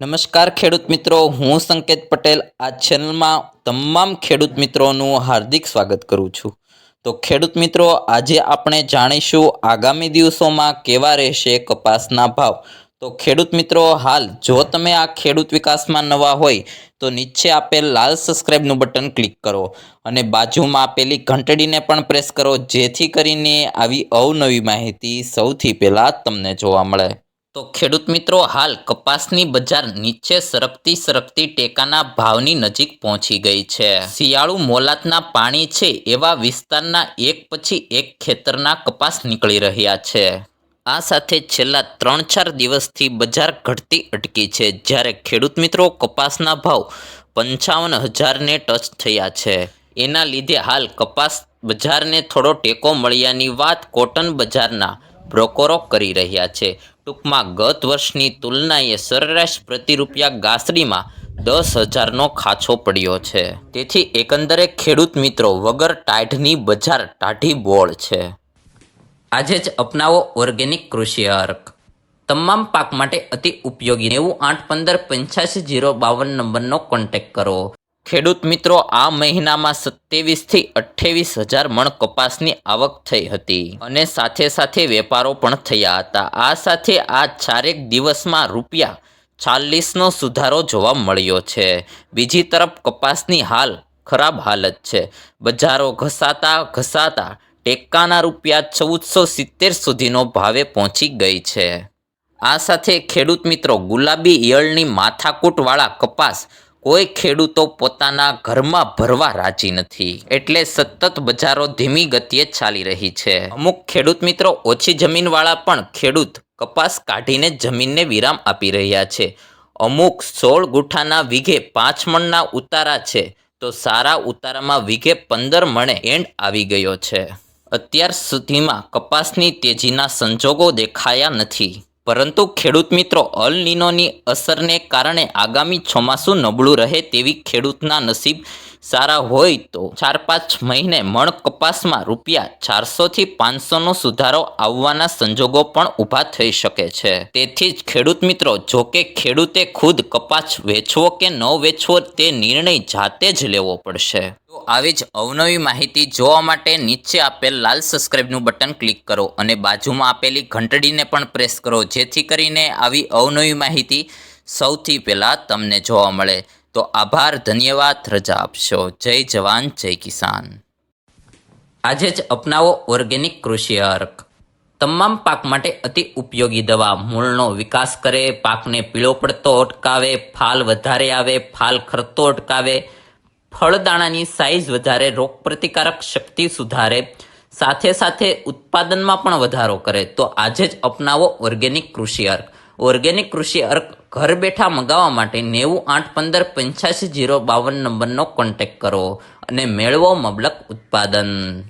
નમસ્કાર ખેડૂત મિત્રો, હું સંકેત પટેલ. આ ચેનલમાં તમામ ખેડૂત મિત્રોનું હાર્દિક સ્વાગત કરું છું. તો ખેડૂત મિત્રો, આજે આપણે જાણીશું આગામી દિવસોમાં કેવા રહેશે કપાસના ભાવ. તો ખેડૂત મિત્રો, હાલ જો તમે આ ખેડૂત વિકાસમાં નવા હોય, તો નીચે આપેલ લાલ સબસ્ક્રાઇબનું બટન ક્લિક કરો અને બાજુમાં આપેલી ઘંટડીને પણ પ્રેસ કરો, જેથી કરીને આવી અવનવી માહિતી સૌથી પહેલાં તમને જોવા મળે. તો ખેડૂત મિત્રો, હાલ કપાસની બજાર નીચે સરકતી સરકતી ટેકાના ભાવની નજીક પહોંચી ગઈ છે. શિયાળુ મોલાતના પાણી છે એવા વિસ્તારના એક પછી એક ખેતરના કપાસ નીકળી રહ્યા છે. આ સાથે છેલ્લા ત્રણ ચાર દિવસથી બજાર ઘટતી અટકી છે, જ્યારે ખેડૂત મિત્રો કપાસના ભાવ પંચાવન હજારને ટચ થયા છે. એના લીધે હાલ કપાસ બજારને થોડો ટેકો મળ્યાની વાત કોટન બજારના બ્રોકરો કરી રહ્યા છે. ટૂંકમાં ગત વર્ષની તુલનાએ સરેરાશ પ્રતિ રૂપિયા ગાસડીમાં દસ હજારનો ખાછો પડ્યો છે. તેથી એકંદરે ખેડૂત મિત્રો વગર ટાઢની બજાર ટાઢી બોળ છે. આજે જ અપનાવો ઓર્ગેનિક કૃષિ અર્ક. તમામ પાક માટે અતિ ઉપયોગી નેવું આઠ પંદર પંચ્યાસી જીરો બાવન નંબરનો કોન્ટેક્ટ કરો. ખેડૂત મિત્રો, આ મહિનામાં સત્યાવીસથી અઠ્ઠાવીસ હજાર મણ કપાસની આવક થઈ હતી અને સાથે સાથે વેપારો પણ થયા હતા. આ સાથે આ ચારેક દિવસમાં રૂપિયા ચાલીસનો સુધારો જોવા મળ્યો છે. બીજી તરફ કપાસની હાલ ખરાબ હાલત છે. બજારો ઘસાતા ઘસાતા ટેકાના રૂપિયા ચૌદસો સિત્તેર સુધીનો ભાવે પહોંચી ગઈ છે. આ સાથે ખેડૂત મિત્રો, ગુલાબી ઈયળની માથાકૂટવાળા કપાસ કોઈ ખેડૂતો પોતાના ઘરમાં ભરવા રાજી નથી. એટલે સતત બજારો ધીમી ગતિએ ચાલી રહી છે. અમુક ખેડૂત મિત્રો ઓછી જમીનવાળા પણ ખેડૂત કપાસ કાઢીને જમીનને વિરામ આપી રહ્યા છે. અમુક સોળ ગુઠાના વીઘે પાંચ મણના ઉતારા છે. તો સારા ઉતારામાં વીઘે પંદર મણે એન્ડ આવી ગયો છે. અત્યાર સુધીમાં કપાસની તેજીના સંજોગો દેખાયા નથી. પરંતુ ખેડૂત મિત્રો અલ નીનોની અસરને કારણે આગામી ચોમાસું નબળું રહે તેવી ખેડૂતના નસીબ સારા હોય તો ચાર પાંચ મહિને મણ કપાસમાં રૂપિયા ચારસોથી પાંચસોનો સુધારો આવવાના સંજોગો પણ ઊભા થઈ શકે છે. તેથી જ ખેડૂત મિત્રો, જો કે ખેડૂતે ખુદ કપાસ વેચવો કે ન વેચવો તે નિર્ણય જાતે જ લેવો પડશે. આવી જ અવનવી માહિતી જોવા માટે નીચે આપેલ લાલ સબસ્ક્રાઈબનું બટન ક્લિક કરો અને બાજુમાં આપેલી ઘંટડીને પણ પ્રેસ કરો, જેથી કરીને આવી અવનવી માહિતી સૌથી પહેલાં તમને જોવા મળે. તો આભાર, ધન્યવાદ, રજા આપશો. જય જવાન, જય કિસાન. આજે જ અપનાવો ઓર્ગેનિક કૃષિ અર્ક. તમામ પાક માટે અતિ ઉપયોગી દવા. મૂળનો વિકાસ કરે, પાકને પીળો પડતો અટકાવે, ફાલ વધારે આવે, ફાલ ખરતો અટકાવે ફળદાણાની સાઇઝ વધારે રોગ પ્રતિકારક શક્તિ સુધારે, સાથે સાથે ઉત્પાદનમાં પણ વધારો કરે. તો આજે જ અપનાવો ઓર્ગેનિક કૃષિ અર્ક. ઓર્ગેનિક કૃષિ અર્ક ઘર બેઠા મંગાવવા માટે નેવું આઠ પંદર પંચ્યાસી જીરો બાવન નંબરનો કોન્ટેક્ટ કરો અને મેળવો મબલક ઉત્પાદન.